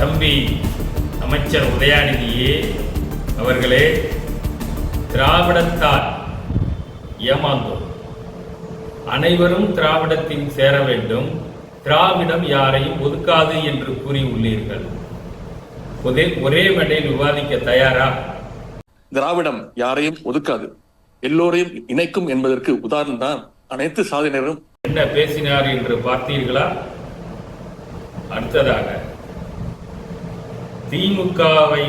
தம்பி அமைச்சர் உதயாநிதியே அவர்களே திராவிடத்தால் ஏமாந்தோம். அனைவரும் திராவிடத்தில் சேர வேண்டும். திராவிடம் யாரையும் ஒதுக்காது என்று கூறியுள்ளீர்கள் ஒரே ஒரே மேடையில் விவாதிக்க தயாரா? திராவிடம் யாரையும் ஒதுக்காது. எல்லோரையும் இணைக்கும் என்பதற்கு உதாரணம் தான் அனைத்து சாதனையரும் என்ன பேசினார் என்று பார்த்தீர்களா? அடுத்ததாக திமுகவை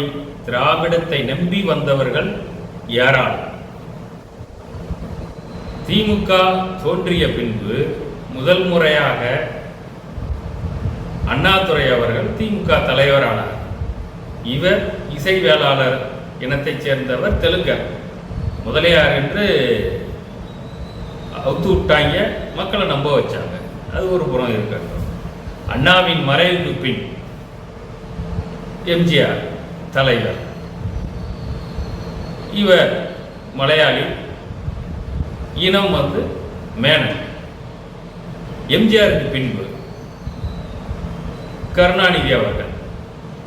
திராவிடத்தை நம்பி வந்தவர்கள் ஏராளம் திமுக தோன்றிய பின்பு முதல் முறையாக அண்ணாதுரை அவர்கள் திமுக தலைவரானார். இவர் இசை வேளாளர் இனத்தைச் சேர்ந்தவர் தெலுங்கர். முதலியார் என்று அவுத்து விட்டாங்க. மக்களை நம்ப வச்சாங்க. அது ஒரு புறம் இருக்கட்டும். அண்ணாவின் மறைவுக்கு பின் எம்ஜிஆர் தலைவர். இவர் மலையாளி இனம் வந்து மேனன். எம்ஜிஆருக்கு பின்பு கருணாநிதி அவர்கள்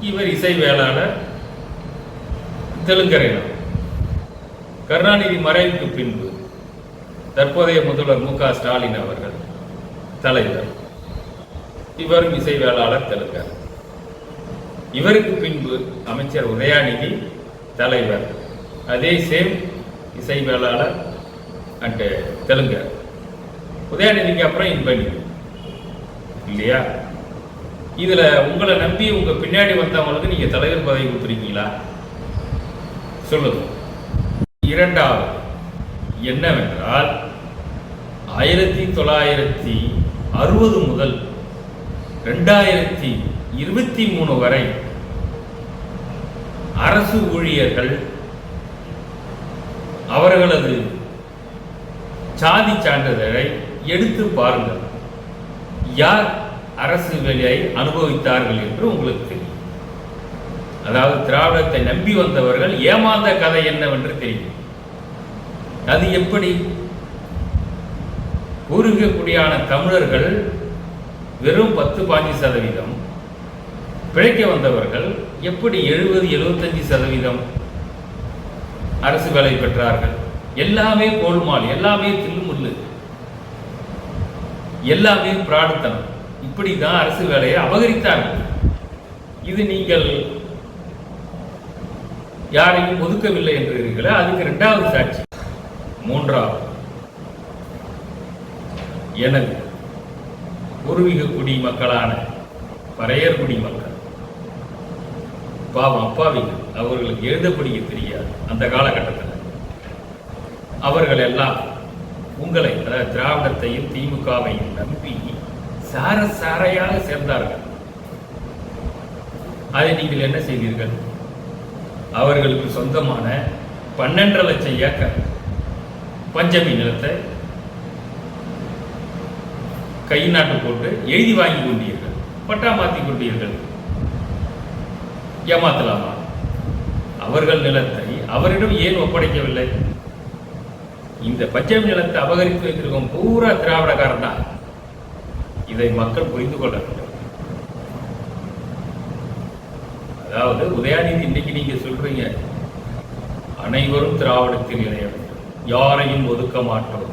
இவர் இசை வேளாளர் தெலுங்கர் கருணாநிதி மறைவுக்கு பின்பு தற்போதைய முதல்வர் மு க ஸ்டாலின் அவர்கள் தலைவர். இவரும் இசை வேளாளர் தெலுங்கர். இவருக்கு பின்பு அமைச்சர் உதயாநிதி தலைவர். அதே சேம் இசை வேளாளர் அண்டு தெலுங்கர். உதயாநிதிக்கு அப்புறம் இன்பனி. இல்லையா? இதில் உங்களை நம்பி உங்கள் பின்னாடி வந்தவங்களுக்கு நீங்கள் தலைவர் பதவி கொடுத்துருக்கீங்களா? சொல்லுங்க. இரண்டாவது என்னவென்றால் ஆயிரத்தி தொள்ளாயிரத்தி அறுபது முதல் ரெண்டாயிரத்தி இருபத்தி மூணு வரை அரசு ஊழியர்கள் அவர்களது சாதி சான்றிதழை எடுத்து பாருங்கள். யார் அரசு வேலையை அனுபவித்தார்கள் என்று உங்களுக்கு தெரியும். அதாவது திராவிடத்தை நம்பி வந்தவர்கள் ஏமாந்த கதை என்னவென்று தெரியும். அது எப்படி? கூறுகக்கூடியான தமிழர்கள் வெறும் பத்து பாஞ்சு சதவீதம். பிழைக்க வந்தவர்கள் எப்படி எழுபது எழுபத்தஞ்சு சதவீதம் அரசு வேலை பெற்றார்கள்? எல்லாமே கோல்மால் எல்லாமே தில்லுமுள்ளு எல்லாமே பிராடுத்தனம். இப்படி தான் அரசு வேலையை அபகரித்தார்கள் இது நீங்கள் யாரையும் ஒதுக்கவில்லை என்றீர்களே அதுக்கு இரண்டாவது சாட்சி. மூன்றாவது. எனது பூர்வீக குடி மக்களான பறையர் குடி மக்கள் பாவம் அப்பாவிகள் அவர்களுக்கு எழுத படிக்க தெரியாது அந்த காலகட்டத்தில். அவர்கள் எல்லாம் உங்களை அதாவது திராவிடத்தையும் திமுகவையும் நம்பி சார சாரையாக சேர்ந்தார்கள். அதை நீங்கள் என்ன செய்தீர்கள்? அவர்களுக்கு சொந்தமான பன்னெண்டரை லட்சம் ஏக்கர் பஞ்சமி நிலத்தை கை நாட்டு போட்டு எழுதி வாங்கி கொண்டீர்கள். பட்டா மாத்தி கொண்டீர்கள். ஏமாத்தலாமா? அவர்கள் நிலத்தை அவரிடம் ஏன் ஒப்படைக்கவில்லை? இந்த பச்சை நிலத்தை அபகரித்து வைத்திருக்கும் பூரா திராவிடக்காரன் தான் இதை மக்கள் புரிந்து கொள்ள வேண்டும். அதாவது உதயாநிதி இன்னைக்கு நீங்க சொல்றீங்க அனைவரும் திராவிடத்தில் இணைய வேண்டும் யாரையும் ஒதுக்க மாட்டோம்.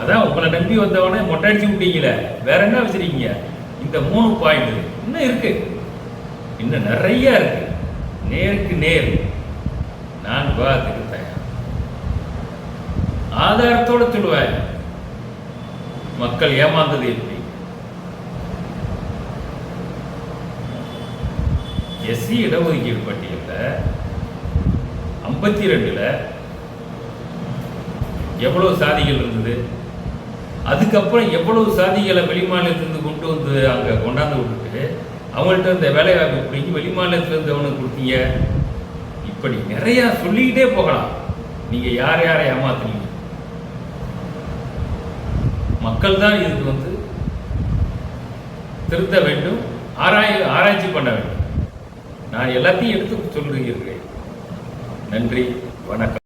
அதான் உங்களை நம்பி வந்தவனே மொட்டை அடிச்சு விட்டீங்களே வேற என்ன வச்சிருக்கீங்க? இந்த மூணு பாயிண்ட் இன்னும் இருக்கு. இன்னும் நிறைய இருக்கு. நேருக்கு நேர். நான் விவாதத்துக்கு தயார். ஆதாரத்தோட சொல்லுவேன் மக்கள் ஏமாந்தது எப்படி? எஸ்சி இடஒதுக்கீடு பட்டியலில் ஐம்பத்தி ரெண்டுல எவ்வளவு சாதிகள் இருந்தது? அதுக்கப்புறம் எவ்வளவு சாதிகளை வெளிமாநிலத்திலிருந்து கொண்டு வந்து அங்கே கொண்டாந்து விட்டுட்டு அவங்கள்ட்ட இந்த வேலைவாய்ப்பு பிடிங்கி வெளிமாநிலத்திலேருந்து அவனுக்கு கொடுத்தீங்க? இப்படி நிறையா சொல்லிக்கிட்டே போகலாம். நீங்கள் யார் யாரை ஏமாத்துனீங்க மக்கள் தான் இதுக்கு வந்து திருத்த வேண்டும் ஆராய் ஆராய்ச்சி பண்ண வேண்டும். நான் எல்லாத்தையும் எடுத்து சொல்லுகிறேன் நன்றி வணக்கம்.